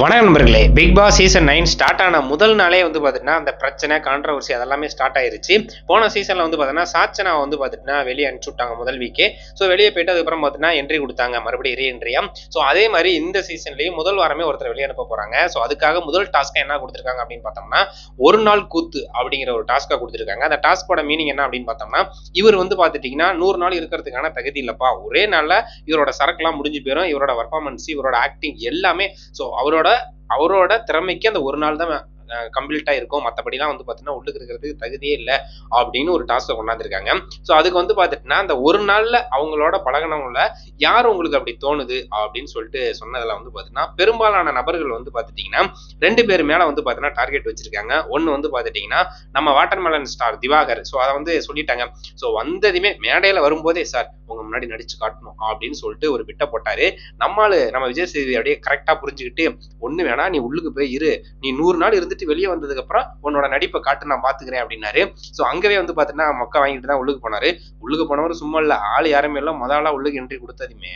வணக்கம் நண்பர்களே. Big boss season nine start ஆன முதல் நாளே வந்து பார்த்தீங்கன்னா அந்த பிரச்சனை கான்ட்ரவர்சி அதெல்லாமே ஸ்டார்ட் ஆயிருச்சு. போன சீசனில் வந்து பார்த்தீங்கன்னா சாச்சனா வந்து பார்த்தீங்கன்னா வெளியே அனுப்பிச்சு விட்டாங்க முதல் வீக்கே ஸோ வெளியே போயிட்டு அதுக்கப்புறம் பார்த்தீங்கன்னா என்ட்ரி கொடுத்தாங்க மறுபடியும் ரீ என்ட்ரியா ஸோ அதே மாதிரி இந்த சீசன்லேயும் முதல் வாரமே ஒருத்தர் வெளியே அனுப்ப போகிறாங்க ஸோ அதுக்காக முதல் டாஸ்க்கை என்ன கொடுத்துருக்காங்க அப்படின்னு பார்த்தோம்னா ஒரு நாள் கூத்து அப்படிங்கிற ஒரு டாஸ்க்காக கொடுத்துருக்காங்க. அந்த டாஸ்கோட மீனிங் என்ன அப்படின்னு பார்த்தோம்னா இவர் வந்து பார்த்துட்டிங்கன்னா நூறு நாள் இருக்கிறதுக்கான தகுதி இல்லைப்பா. ஒரே நாளில் இவரோட சரக்குலாம் முடிஞ்சு போயிடும் இவரோட பர்ஃபார்மன்ஸ் இவரோட ஆக்டிங் எல்லாமே. ஸோ அவரோட அவரோட திறமைக்கு அந்த ஒரு நாள் தான் கம்ப்ளீட்டாக இருக்கும். மற்றபடிலாம் வந்து பார்த்தீங்கன்னா உள்ளுக்கு இருக்கிறதுக்கு தகுதியே இல்லை அப்படின்னு ஒரு டாஸ்க்கை கொண்டாந்துருக்காங்க. ஸோ அதுக்கு வந்து பார்த்துட்டுனா அந்த ஒரு நாளில் அவங்களோட பழகினவங்கள யார் உங்களுக்கு அப்படி தோணுது அப்படின்னு சொல்லிட்டு சொன்னதில் வந்து பார்த்தீங்கன்னா பெரும்பாலான நபர்கள் வந்து பார்த்துட்டிங்கன்னா ரெண்டு பேர் மேலே வந்து பார்த்தீங்கன்னா டார்கெட் வச்சிருக்காங்க. ஒன்று வந்து பார்த்துட்டிங்கன்னா நம்ம வாட்டர்மெலன் ஸ்டார் திவாகர். ஸோ அதை வந்து சொல்லிட்டாங்க. ஸோ வந்ததுமே மேடையில் வரும்போதே சார் உங்க முன்னாடி நடிச்சு காட்டணும் அப்படின்னு சொல்லிட்டு ஒரு பிட்ட போட்டாரு. நம்மால் நம்ம விஜய் சேதுபதி அப்படியே கரெக்டாக புரிஞ்சுக்கிட்டு ஒன்று வேணா நீ உள்ளுக்கு போய் இரு. நீ நூறு நாள் இருந்துட்டு வெளியே வந்ததுக்கு அப்புறம் உன்னோட நடிப்பை காட்டு நான் பாத்துக்கிறேன் அப்படின்னாரு. ஸோ அங்கவே வந்து பாத்தீங்கன்னா மொக்க வாங்கிட்டு தான் உள்ளுக்கு போனாரு. உள்ளுக்கு போனவர் சும்மா இல்ல ஆள் யாருமே இல்லை. முதல்ல உள்ளுக்கு என்ட்ரி கொடுத்ததுமே.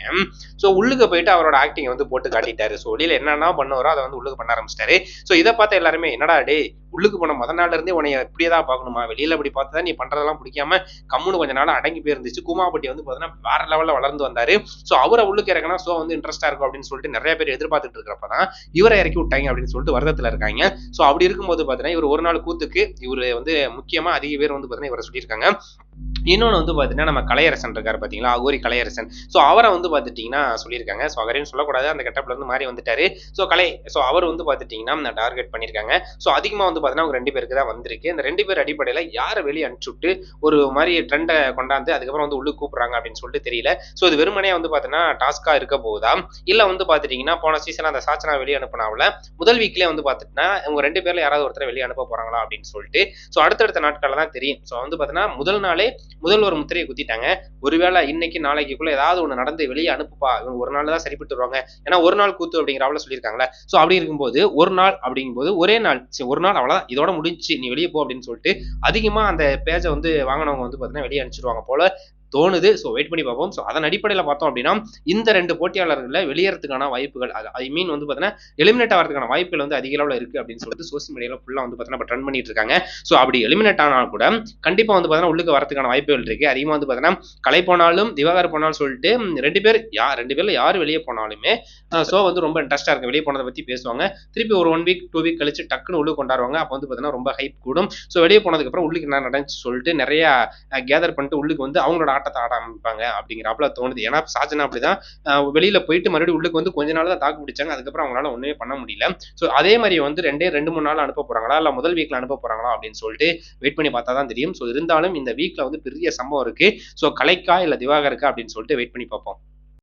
ஸோ உள்ளுக்கு போயிட்டு அவரோட ஆக்டிங் வந்து போட்டு காட்டிட்டாரு. ஸோ வெளியில என்னென்ன பண்ணுவாரோ அதை வந்து உள்ளுக்கு பண்ண ஆரம்பிச்சிட்டாரு. ஸோ இதை பார்த்த எல்லாருமே என்னடா டே உள்ளுக்கு போன மொதல் நாள்ல இருந்தே உன்னை இப்படியே தான் பார்க்கணுமா? வெளியில அப்படி பார்த்தா நீ பண்றதெல்லாம் பிடிக்காம கம்முன்னு கொஞ்ச நாள் அடங்கி போயிருந்துச்சு. கூமாப்பட்டி வந்து பார்த்தீங்கன்னா வேற லெவல்ல வளர்ந்து வந்தாரு. ஸோ அவரை உள்ளுக்கு இறக்கினா ஸோ வந்து இன்ட்ரெஸ்டா இருக்கும் அப்படின்னு சொல்லிட்டு நிறைய பேர் எதிர்பார்த்துட்டு இருக்கிறப்ப தான் இவரை இறக்கி விட்டாங்க அப்படின்னு சொல்லிட்டு வருத்தத்தில் இருக்காங்க. ஸோ அப்படி இருக்கும்போது பார்த்தீங்கன்னா இவர் ஒரு நாள் கூத்துக்கு இவர் வந்து முக்கியமா அதிக பேர் வந்து பார்த்தீங்கன்னா இவரை சொல்லியிருக்காங்க. இன்னொன்று வந்து பார்த்தீங்கன்னா நம்ம கலையரசன் இருக்கார் பார்த்தீங்களா அகோரி கலையரசன். ஸோ அவரை வந்து பார்த்துட்டிங்கன்னா சொல்லியிருக்காங்க. ஸோ அவரையும் சொல்லக்கூடாது. அந்த கெட்டப்ல வந்து மாறி வந்துட்டாரு. ஸோ கலை ஸோ அவர் வந்து பார்த்துட்டிங்கன்னா டார்கெட் பண்ணியிருக்காங்க. ஸோ அதிகமாக வந்து பார்த்தீங்கன்னா அவங்க ரெண்டு பேருக்கு தான் வந்திருக்கு. இந்த ரெண்டு பேர் அடிப்படையில் யாரை வெளியே அனுப்பிச்சுட்டு ஒரு மாதிரி ட்ரெண்டை கொண்டாந்து அதுக்கப்புறம் வந்து உள்ளு கூப்பிட்றாங்க அப்படின்னு சொல்லிட்டு தெரியல. ஸோ இது வெறுமனே வந்து பார்த்தீங்கன்னா டாஸ்க்காக இருக்க போகுதா? இல்லை வந்து பார்த்துட்டிங்கன்னா போன சீசன் அந்த சாச்சனா வெளியே அனுப்பினாவில்? முதல் வீக்லேயே வந்து பார்த்துட்டுனா இவங்க ரெண்டு பேரில் யாராவது ஒருத்தர் வெளியே அனுப்ப போகிறாங்களா அப்படின்னு சொல்லிட்டு. ஸோ அடுத்தடுத்த நாட்களில் தான் தெரியும். ஸோ வந்து பார்த்தீங்கன்னா முதல் நாளே முதல்வர் முத்திரையை குத்திட்டாங்க. ஒருவேளை இன்னைக்கு நாளைக்குள்ள ஏதாவது ஒன்று நடந்து வெளியே அனுப்புப்பா. இவங்க ஒரு நாள் தான் சரிப்பட்டு வருவாங்க ஏன்னா ஒரு நாள் கூத்து அப்படிங்கிறவள சொல்லியிருக்காங்களே ஸோ அப்படி இருக்கும்போது ஒரு நாள் அப்படிங்கும்போது ஒரே நாள் சரி ஒரு நாள் அவ்வளோதான் இதோட முடிஞ்சு நீ வெளியே போ அப்படின்னு சொல்லிட்டு அதிகமாக அந்த பேஜை வந்து வாங்கினவங்க வந்து பார்த்தீங்கன்னா வெளியே அனுப்பிச்சிருவாங்க போல. தோணுது. ஸோ வெயிட் பண்ணி பார்ப்போம். ஸோ அதன் அடிப்படையில் பார்த்தோம் அப்படின்னா இந்த ரெண்டு போட்டியாளர்களில் வெளியேறதுக்கான வாய்ப்புகள் ஐ மீன் வந்து பார்த்தீங்கன்னா எலிமினேட் ஆகிறதுக்கான வாய்ப்புகள் வந்து அதிக அளவில் இருக்குது அப்படின்னு சொல்லிட்டு சோசியல் மீடியாவில் ஃபுல்லாக வந்து பார்த்தீங்கன்னா இப்போ ட்ரெண்ட் பண்ணிட்டு இருக்காங்க. ஸோ அப்படி எலிமினேட் ஆனால் கூட கண்டிப்பாக வந்து பார்த்தீங்கன்னா உள்ளுக்கு வரதுக்கான வாய்ப்புகள் இருக்குது அதிகமாக வந்து பார்த்தீங்கன்னா கலை போனாலும் திவாகர் போனாலும் சொல்லிட்டு ரெண்டு பேர் யா ரெண்டு பேரில் யார் வெளியே போனாலுமே ஸோ வந்து ரொம்ப இன்ட்ரெஸ்ட்டாக இருக்கும் வெளியே போனதை பற்றி பேசுவாங்க. திருப்பி ஒரு ஒன் வீக் டூ வீக் கழிச்சு டக்குன்னு உள்ளுக்கு கொண்டாடுவாங்க. அப்போ வந்து பார்த்தீங்கன்னா ரொம்ப ஹைப் கூடும். ஸோ வெளியே போனதுக்கப்புறம் உள்ளுக்கு என்ன நடந்துச்சு சொல்லிட்டு நிறைய கேதர் பண்ணிட்டு உள்ளுக்கு வந்து அவங்களோட ஆட்டத்தை ஆட ஆரம்பிப்பாங்க அப்படிங்கிறப்பல தோணுது. ஏன்னா சாஜனா அப்படிதான் வெளியில போயிட்டு மறுபடியும் உள்ளுக்கு வந்து கொஞ்ச நாள் தான் தாக்கு பிடிச்சாங்க. அதுக்கப்புறம் அவங்களால ஒண்ணுமே பண்ண முடியல. ஸோ அதே மாதிரி வந்து ரெண்டே ரெண்டு மூணு நாள் அனுப்ப போறாங்களா? இல்ல முதல் வீக்ல அனுப்ப போறாங்களா? அப்படின்னு சொல்லிட்டு வெயிட் பண்ணி பார்த்தா தான் தெரியும். ஸோ இருந்தாலும் இந்த வீக்ல வந்து பெரிய சம்பவம் இருக்கு. ஸோ கலைக்கா இல்ல திவாகருக்கா அப்படின்னு சொல்லிட்டு வெயிட் பண்ணி பார்ப்போம்.